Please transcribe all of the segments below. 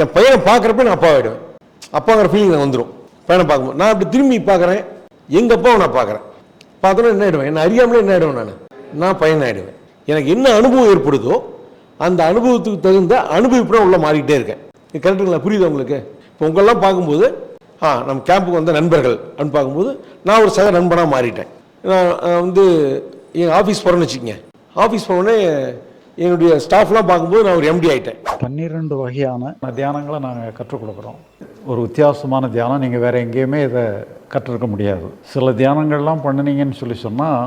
என் பையனை பார்க்குறப்ப நான் அப்பா ஆகிடுவேன் அப்பாங்கிற ஃபீலிங் நான் வந்துடும் பையனை பார்க்கும்போது. நான் அப்படி திரும்பி பார்க்குறேன். எங்கள் அப்பாவை நான் பார்க்குறேன். பார்த்தோன்னா என்ன ஆகிடுவேன் என்ன அறியாமலே என்ன ஆகிடுவேன் நான்? நான் பையன் ஆகிடுவேன் எனக்கு என்ன அனுபவம் ஏற்படுதோ அந்த அனுபவத்துக்கு தகுந்த அனுபவிப்புடன் உள்ள மாறிக்கிட்டே இருக்கேன். இது கரெக்டுங்களா புரியுது உங்களுக்கு? இப்போ உங்களெல்லாம் பார்க்கும்போது ஆ நம்ம கேம்புக்கு வந்த நண்பர்கள். அப்படின்னு பார்க்கும்போது நான் ஒரு சக நண்பனாக மாறிட்டேன். நான் நான் வந்து என் ஆஃபீஸ் போகிறேன்னு வச்சுக்கோங்க. ஆஃபீஸ் போனோடனே என்னுடைய ஸ்டாஃப்லாம் பார்க்கும்போது நான் ஒரு எம்டி ஆகிட்டேன் பன்னிரெண்டு வகையான தியானங்களை நாங்கள் கற்றுக் கொடுக்குறோம். ஒரு வித்தியாசமான தியானம் நீங்கள் வேறு எங்கேயுமே இதை கற்றுருக்க முடியாது. சில தியானங்கள்லாம் பண்ணினீங்கன்னு சொல்லி சொன்னால்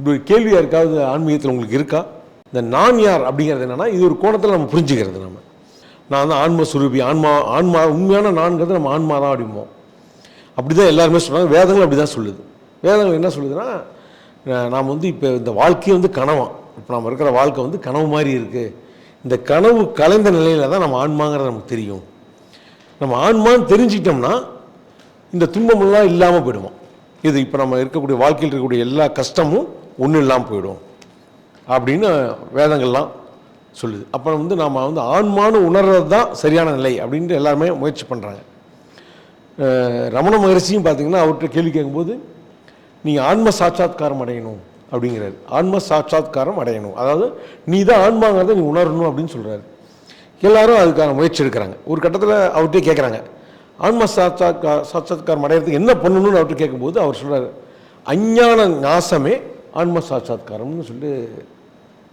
இப்படி ஒரு கேள்வி யாருக்காவது ஆன்மீகத்தில் உங்களுக்கு இருக்கா? இந்த நான் யார் அப்படிங்கிறது என்னென்னா இது ஒரு கோணத்தில் நம்ம புரிஞ்சுக்கிறது நம்ம. நான் தான் ஆன்ம சுரூபி ஆன்மா ஆன்மா உண்மையான நான்கிறது நம்ம ஆன்மா தான் அப்படிம்போம். அப்படி தான் எல்லாருமே சொல்கிறாங்க வேதங்கள் அப்படி தான் சொல்லுது. வேதங்கள் என்ன சொல்லுதுன்னா நாம் வந்து இப்போ இந்த வாழ்க்கையை வந்து கனவான் இப்போ நம்ம இருக்கிற வாழ்க்கை வந்து கனவு மாதிரி இருக்குது இந்த கனவு கலைந்த நிலையில் தான் நம்ம ஆன்மாங்கிறது நமக்கு தெரியும். நம்ம ஆன்மான்னு தெரிஞ்சிட்டோம்னா இந்த துன்பமெல்லாம் இல்லாமல் போயிடுவோம். இது இப்போ நம்ம இருக்கக்கூடிய வாழ்க்கையில் இருக்கக்கூடிய எல்லா கஷ்டமும் ஒன்றும் இல்லாமல் போயிடும் அப்படின்னு வேதங்கள்லாம் சொல்லுது. அப்போ வந்து நாம் வந்து ஆன்மானு உணர்றது தான் சரியான நிலை அப்படின்ட்டு எல்லாருமே முயற்சி பண்ணுறாங்க ரமண மகரிஷியும் பார்த்திங்கன்னா அவர்கிட்ட கேள்வி கேட்கும்போது நீங்கள் ஆன்ம சாட்சாத்காரம் அடையணும் அப்படிங்கிறாரு. ஆன்ம சாட்சாத்காரம் அடையணும். அதாவது நீ தான் ஆன்மாங்கிறத நீ உணரணும் அப்படின்னு சொல்கிறாரு எல்லாரும் அதுக்கான முயற்சி எடுக்கிறாங்க. ஒரு கட்டத்தில் அவர்கிட்டே கேட்குறாங்க. ஆன்ம சாட்சாத்கா சாட்சாத்காரம் அடையிறதுக்கு என்ன பண்ணணும்னு? அவர்கிட்ட கேட்கும்போது அவர் சொல்கிறார் அஞ்ஞான நாசமே ஆன்ம சாட்சாத்காரம்னு சொல்லி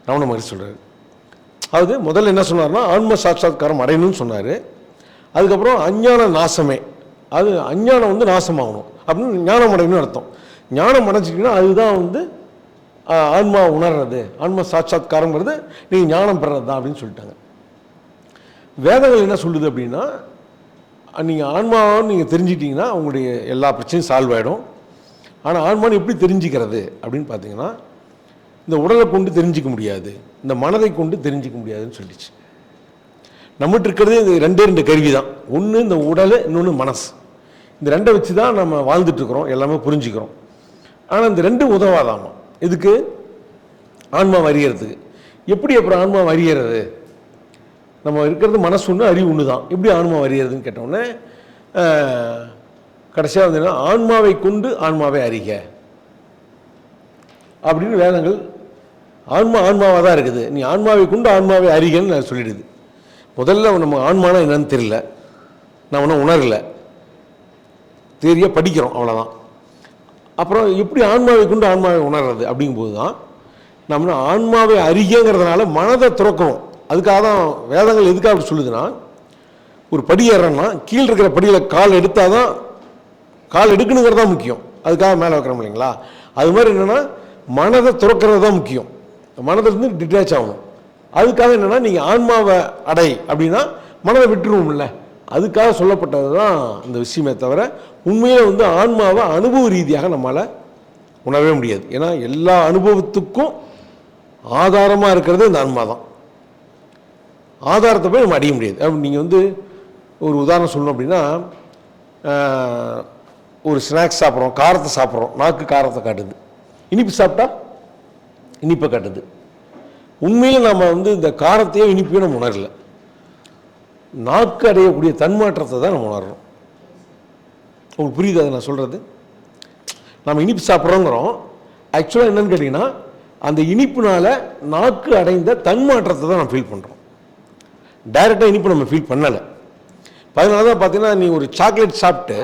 ரமண மகரிஷி சொல்கிறாரு அதாவது முதல்ல என்ன சொன்னார்னா ஆன்ம சாட்சாத்காரம் அடையணும்னு சொன்னார். அதுக்கப்புறம் அஞ்ஞான நாசமே. அது அஞ்ஞானம் வந்து நாசமாகணும். அப்படின்னு ஞானம் அடையணும்னு அர்த்தம். ஞானம் அடைஞ்சிட்டிங்கன்னா அதுதான் வந்து ஆன்மா உணர்றது. ஆன்ம சாட்சாத்காரங்கிறது நீங்கள் ஞானம் பெறது தான் அப்படின்னு சொல்லிட்டாங்க. வேதங்கள் என்ன சொல்லுது அப்படின்னா நீங்கள் ஆன்மாவும் நீங்கள் தெரிஞ்சிட்டிங்கன்னா உங்களுடைய எல்லா பிரச்சனையும் சால்வ் ஆகிடும் ஆனால் ஆன்மான்னு எப்படி தெரிஞ்சுக்கிறது அப்படின்னு பார்த்தீங்கன்னா இந்த உடலை கொண்டு தெரிஞ்சிக்க முடியாது இந்த மனதை கொண்டு தெரிஞ்சிக்க முடியாதுன்னு சொல்லிச்சு நம்மகிட்ட இருக்கிறதே இந்த ரெண்டே ரெண்டு கருவி தான் ஒன்று இந்த உடல் இன்னொன்று மனசு. இந்த ரெண்டை வச்சு தான் நம்ம வாழ்ந்துட்டுருக்குறோம் எல்லாமே புரிஞ்சுக்கிறோம். ஆனால் இந்த ரெண்டும் உதவாதாமா? இதுக்கு ஆன்மா அறியறதுக்கு எப்படி அப்புறம் ஆன்மா அறியறது நம்ம இருக்கிறது மனசு ஒன்று அறிவு ஒன்று தான் எப்படி ஆன்மா அறியறதுன்னு கேட்டோன்னே கடைசியாக வந்து ஆன்மாவை கொண்டு ஆன்மாவை அறிக. அப்படின்னு வேதங்கள் ஆன்மா ஆன்மாவாக தான் இருக்குது. நீ ஆன்மாவை கொண்டு ஆன்மாவை அறிகன்னு நான் சொல்லிடுது. முதல்ல நம்ம ஆன்மானா என்னன்னு தெரியல. நான் ஒன்றும் உணரல. தெரிய படிக்கிறோம் அவ்வளோதான் அப்புறம் எப்படி ஆன்மாவை கொண்டு ஆன்மாவை உணர்றது? அப்படிங்கும்போது தான் நம்ம ஆன்மாவை அறிகங்கிறதுனால மனதை துறக்கணும். அதுக்காக தான் வேதங்கள் எதுக்காக அப்படி சொல்லுதுன்னா ஒரு படி ஏறன்னா கீழே இருக்கிற படியில் கால் எடுத்தால் தான் கால் எடுக்கணுங்கிறது தான் முக்கியம். அதுக்காக மேலே வைக்கிறோம் இல்லைங்களா? அது மாதிரி என்னென்னா மனதை துறக்கிறது தான் முக்கியம். மனதிலிருந்து டிட்டாச் ஆகணும். அதுக்காக என்னென்னா நீங்கள் ஆன்மாவை அடை அப்படின்னா மனதை விட்டுருவோம்ல. அதுக்காக சொல்லப்பட்டது தான் இந்த விஷயமே தவிர உண்மையில் வந்து ஆன்மாவை அனுபவ ரீதியாக நம்மளால் உணரவே முடியாது. ஏன்னா எல்லா அனுபவத்துக்கும் ஆதாரமாக இருக்கிறது இந்த ஆன்மா தான். ஆதாரத்தை போய் நம்ம அடைய முடியாது. நீங்கள் வந்து ஒரு உதாரணம் சொல்லணும் அப்படின்னா ஒரு ஸ்நாக்ஸ் சாப்பிட்றோம் காரத்தை சாப்பிட்றோம் நாக்கு காரத்தை காட்டுது. இனிப்பு சாப்பிட்டா இனிப்பை காட்டுது. உண்மையில் நம்ம வந்து இந்த காரத்தையோ இனிப்பையோ நம்ம உணரல. நாக்கு அடையக்கூடிய தன்மாற்றத்தை தான் நம்ம உணர்றோம் உங்களுக்கு புரியுது அதை நான் சொல்கிறது நம்ம இனிப்பு சாப்பிட்றோங்கிறோம். ஆக்சுவலாக என்னன்னு கேட்டிங்கன்னா அந்த இனிப்புனால் நாக்கு அடைந்த தன்மாற்றத்தை தான் நம்ம ஃபீல் பண்ணுறோம் டைரெக்டாக இனிப்பு நம்ம ஃபீல் பண்ணலை. அதனால தான் பார்த்தீங்கன்னா நீ ஒரு சாக்லேட் சாப்பிட்டு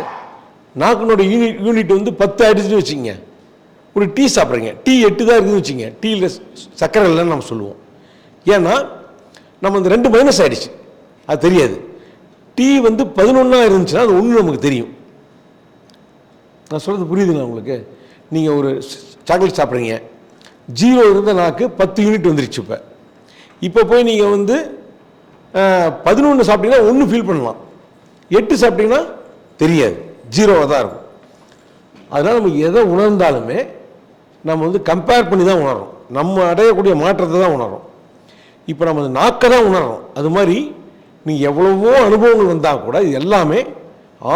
நாக்கினோட யூனிட் யூனிட் வந்து பத்து ஆயிடுச்சுன்னு வச்சுங்க ஒரு டீ சாப்பிட்றீங்க. டீ எட்டு தான் இருக்குதுன்னு வச்சுங்க டீயில் சர்க்கரை இல்லைன்னு நம்ம சொல்லுவோம். ஏன்னா நம்ம இந்த ரெண்டு மைனஸ் ஆகிடுச்சு அது தெரியாது. டீ வந்து பதினொன்றா இருந்துச்சுன்னா அது ஒன்று நமக்கு தெரியும். நான் சொல்கிறது புரியுதுங்களா உங்களுக்கு? நீங்கள் ஒரு சாக்லேட் சாப்பிட்றீங்க. ஜீரோ இருந்த நாக்கு பத்து யூனிட் வந்துருச்சு இப்போ. இப்போ போய் நீங்கள் வந்து பதினொன்று சாப்பிட்டீங்கன்னா ஒன்று ஃபீல் பண்ணலாம். எட்டு சாப்பிட்டீங்கன்னா தெரியாது. ஜீரோவாக தான் இருக்கும். அதனால் நம்ம எதை உணர்ந்தாலுமே நம்ம வந்து கம்பேர் பண்ணி தான் உணர்றோம். நம்ம அடையக்கூடிய மாற்றத்தை தான் உணர்றோம். இப்போ நம்ம நாக்கை தான் உணர்றோம். அது மாதிரி நீ எவ்வளவோ அனுபவங்கள் வந்தால் கூட இது எல்லாமே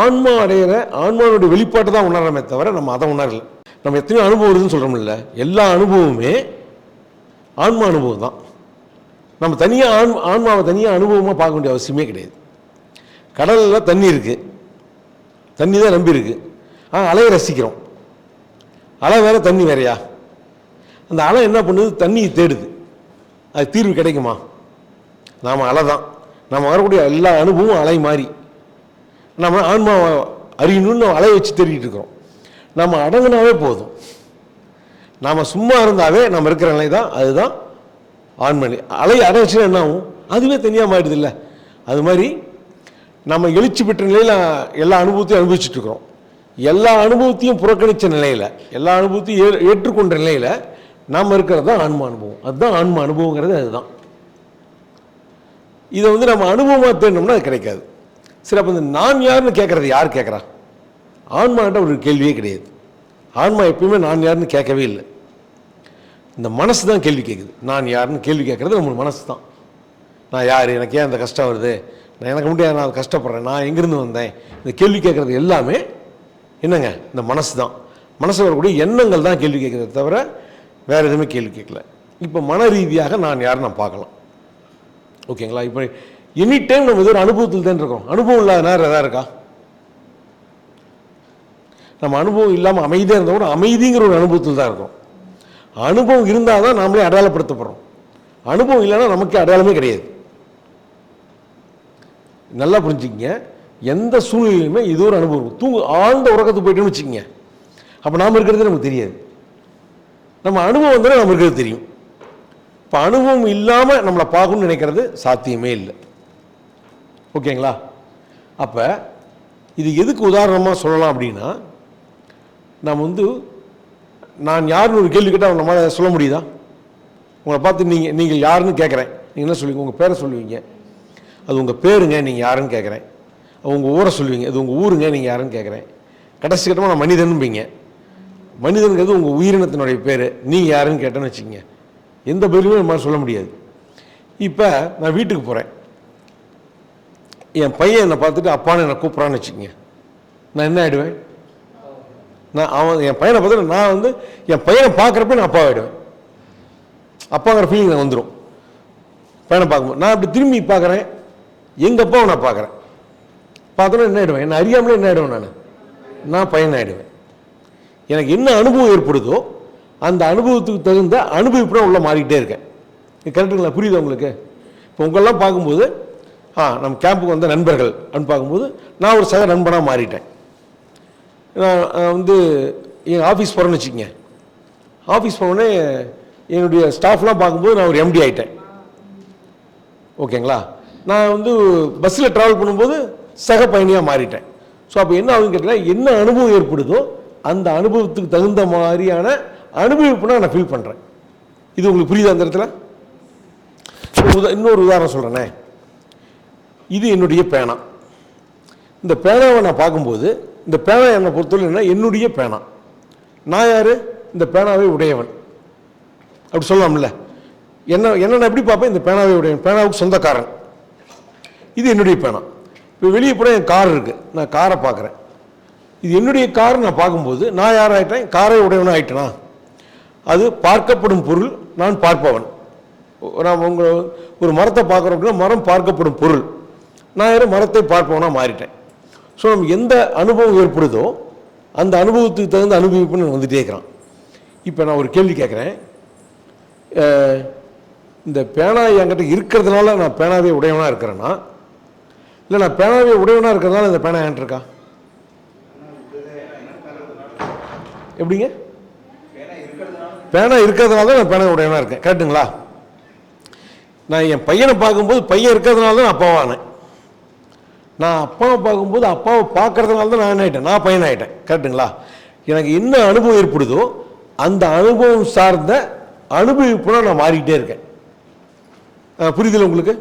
ஆன்மா அடையிற ஆன்மாவுடைய வெளிப்பாட்டை தான் உணர்றமே தவிர நம்ம அதை உணரல. நம்ம எத்தனையோ அனுபவம் இருக்குதுன்னு சொல்கிறோம்ல எல்லா அனுபவமுமே ஆன்மா அனுபவம் தான். நம்ம தனியாக ஆன் ஆன்மாவை தனியாக அனுபவமாக பார்க்க வேண்டிய அவசியமே கிடையாது. கடலில் தண்ணி இருக்குது தண்ணி தான் நம்பி இருக்குது ஆனால் அலையை ரசிக்கிறோம். அலை வேறு தண்ணி வேறையா? அந்த அலை என்ன பண்ணுது? தண்ணியை தேடுது. அது தீர்வு கிடைக்குமா? நாம் அலை தான். நம்ம வரக்கூடிய எல்லா அனுபவமும் அலை மாறி. நம்ம ஆன்மா அறியணும்னு அலையை வச்சு தேடிட்டு இருக்கிறோம். நம்ம அடங்குனாவே போதும். நாம் சும்மா இருந்தாவே நம்ம இருக்கிற நிலை தான். அதுதான் ஆண்மணி அலை அடைச்சுன்னா என்ன ஆகும்? அதுவே தனியாக மாறிடுது இல்லை அது மாதிரி நம்ம எழுச்சி பெற்ற நிலையில் எல்லா அனுபவத்தையும் அனுபவிச்சுட்டு இருக்கிறோம் எல்லா அனுபவத்தையும் புறக்கணித்த நிலையில் எல்லா அனுபவத்தையும் ஏ ஏற்றுக்கொண்ட நிலையில் நாம் இருக்கிறது தான் ஆன்ம அனுபவம். அதுதான் ஆன்ம அனுபவங்கிறது அதுதான். இதை வந்து நம்ம அனுபவமாக தேடணும்னா அது கிடைக்காது. சரி அப்போ இந்த நான் யாருன்னு கேட்குறது யார் கேட்குறா? ஆன்மாட்ட ஒரு கேள்வியே கிடையாது. ஆன்மா எப்பயுமே நான் யாருன்னு கேட்கவே இல்லை. இந்த மனசு தான் கேள்வி கேட்குது. நான் யாருன்னு கேள்வி கேட்குறது நம்ம மனசு தான். நான் யார்? எனக்கு ஏன் இந்த கஷ்டம் வருது? நான் எனக்கு முடியாது நான் கஷ்டப்படுறேன். நான் எங்கேருந்து வந்தேன்? இந்த கேள்வி கேட்குறது எல்லாமே என்னங்க? இந்த மனசு தான். மனசு வரக்கூடிய எண்ணங்கள் தான் கேள்வி கேட்குறத தவிர வேறு எதுவுமே கேள்வி கேட்கல. இப்போ மன ரீதியாக நான் யாரும் நான் பார்க்கலாம்? ஓகேங்களா? இப்போ எனி டைம் நம்ம ஏதோ ஒரு அனுபவத்தில் தான் இருக்கோம். அனுபவம் இல்லாத நேரம் எதாவது இருக்கா? நம்ம அனுபவம் இல்லாமல் அமைதியாக இருந்தால் கூட அமைதிங்கிற ஒரு அனுபவத்தில் தான் இருக்கும். அனுபவம் இருந்தால் தான் நாமளே அடையாளப்படுத்தப்படுறோம். அனுபவம் இல்லைன்னா நமக்கு அடையாளமே கிடையாது. நல்லா புரிஞ்சுக்கிங்க. எந்த சூழ்நிலையுமே இது ஒரு அனுபவம். தூங்கு ஆழ்ந்த உறக்கத்துக்கு போயிட்டோம்னு வச்சுக்கோங்க. அப்போ நாம் இருக்கிறது நமக்கு தெரியாது. நம்ம அனுபவம் தானே நம்ம இருக்கிறது தெரியும். இப்போ அனுபவம் இல்லாமல் நம்மளை பார்க்கணும்னு நினைக்கிறது சாத்தியமே இல்லை. ஓகேங்களா? அப்போ இது எதுக்கு உதாரணமாக சொல்லலாம் அப்படின்னா நாம் வந்து நான் யாருன்னு ஒரு கேள்வி கேட்டால் நம்மளால் சொல்ல முடியுதா? உங்களை பார்த்து நீங்கள் நீங்கள் யாருன்னு கேட்குறேன் நீங்கள் என்ன சொல்லுவீங்க? உங்கள் பேரை சொல்லுவீங்க. அது உங்கள் பேருங்க நீங்கள் யாருன்னு கேட்குறேன் உங்கள் ஊரை சொல்லுவீங்க அது உங்கள் ஊருங்க நீங்கள் யாருன்னு கேட்குறேன் கடைசி கட்டமாக நான் மனிதன்பீங்க மனிதனுங்கிறது உங்கள் உயிரினத்தினுடைய பேர் நீங்கள் யாருன்னு கேட்டேன்னு வச்சுக்கோங்க. எந்த பதிலுமே நம்மளால் சொல்ல முடியாது. இப்போ நான் வீட்டுக்கு போகிறேன் என் பையன் என்னை பார்த்துட்டு அப்பான்னு என்னை கூப்பிட்றான்னு வச்சுக்கோங்க. நான் என்ன ஆகிடுவேன் நான் அவன் என் பையனை பார்த்துட்டு நான் வந்து என் பையனை பார்க்குறப்ப நான் அப்பா ஆகிடுவேன் அப்பாங்கிற ஃபீலிங் நான் வந்துடும் பையனை பார்க்கும்போது. நான் இப்படி திரும்பி பார்க்குறேன். எங்கள் அப்பாவை நான் பார்க்குறேன் பார்த்தோன்னா என்ன ஆகிடுவேன் என்ன அறியாமலே என்ன ஆகிடுவேன் நான்? நான் பையன் ஆகிடுவேன் எனக்கு என்ன அனுபவம் ஏற்படுதோ அந்த அனுபவத்துக்கு தகுந்த அனுபவிப்புனா உள்ளே மாறிக்கிட்டே இருக்கேன். கரெக்டுங்களா? புரியுது உங்களுக்கு? இப்போ உங்களெல்லாம் பார்க்கும்போது ஆ நம்ம கேம்புக்கு வந்த நண்பர்கள் அப்படின்னு பார்க்கும்போது நான் ஒரு சக நண்பனாக மாறிட்டேன். நான் வந்து எங்கள் ஆஃபீஸ் போகிறேன்னு வச்சுக்கோங்க. ஆஃபீஸ் போனோடனே என்னுடைய ஸ்டாஃப்லாம் பார்க்கும்போது நான் ஒரு எம்டி ஆகிட்டேன் ஓகேங்களா? நான் வந்து பஸ்ஸில் ட்ராவல் பண்ணும்போது சக பயணியாக மாறிட்டேன். ஸோ அப்போ என்ன ஆகுதுன்னு கேட்டால் என்ன அனுபவம் ஏற்படுதோ அந்த அனுபவத்துக்கு தகுந்த மாதிரியான அனுபவிப்புனா நான் ஃபீல் பண்ணுறேன் இது உங்களுக்கு புரியுதா அந்த இடத்துல? உதா இன்னொரு உதாரணம் சொல்கிறேனே இது என்னுடைய பேனா. இந்த பேனாவை நான் பார்க்கும்போது இந்த பேனா என்னை பொறுத்தவரை என்ன என்னுடைய பேனா. நான் யார்? இந்த பேனாவை உடையவன். அப்படி சொல்லலாம்ல. என்ன என்ன நான் எப்படி பார்ப்பேன்? இந்த பேனாவை உடையவன். பேனாவுக்கு சொந்தக்காரன். இது என்னுடைய பேனா இப்போ வெளியே போனால் என் கார் இருக்குது நான் காரை பார்க்குறேன் இது என்னுடைய கார் நான் பார்க்கும்போது நான் யார் ஆகிட்டேன் காரை உடையவனாக ஆகிட்டேனா அது பார்க்கப்படும் பொருள் நான் பார்ப்பவன். நான் உங்கள் ஒரு மரத்தை பார்க்குறோம் அப்படின்னா மரம் பார்க்கப்படும் பொருள். நான் யாரும் மரத்தை பார்ப்பவனாக மாறிட்டேன். ஸோ நமக்கு எந்த அனுபவம் ஏற்படுதோ அந்த அனுபவத்துக்கு தகுந்த அனுபவிப்புன்னு நான் வந்துட்டே இருக்கிறான். இப்போ நான் ஒரு கேள்வி கேட்குறேன் இந்த பேனா என்கிட்ட இருக்கிறதுனால நான் பேனாவே உடையவனாக இருக்கிறேன்னா இல்லை நான் பேனாவே உடையவனாக இருக்கிறதுனால இந்த பேனா ஏன்ட்ருக்கா எப்படிங்க? பேனா இருக்கிறதுனால தான் நான் பேனா உடையவனாக இருக்கேன். கரெக்டுங்களா நான் என் பையனை பார்க்கும்போது பையன் இருக்கிறதுனால தான் நான் அப்பாவானேன் நான் அப்பாவை பார்க்கும்போது அப்பாவை பார்க்கறதுனால தான் நான் என்ன ஆகிட்டேன் நான் பையன் ஆகிட்டேன் கரெக்டுங்களா எனக்கு என்ன அனுபவம் ஏற்படுதோ அந்த அனுபவம் சார்ந்த அனுபவிப்புனா நான் மாறிக்கிட்டே இருக்கேன். அஹ் புரியுதுல உங்களுக்கு?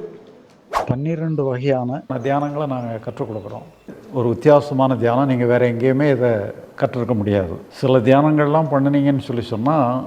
பன்னிரெண்டு வகையான தியானங்களை நாங்கள் கற்றுக் கொடுக்குறோம். ஒரு வித்தியாசமான தியானம் நீங்கள் வேறு எங்கேயுமே இதை கற்றுருக்க முடியாது. சில தியானங்கள்லாம் பண்ணினீங்கன்னு சொல்லி சொன்னால்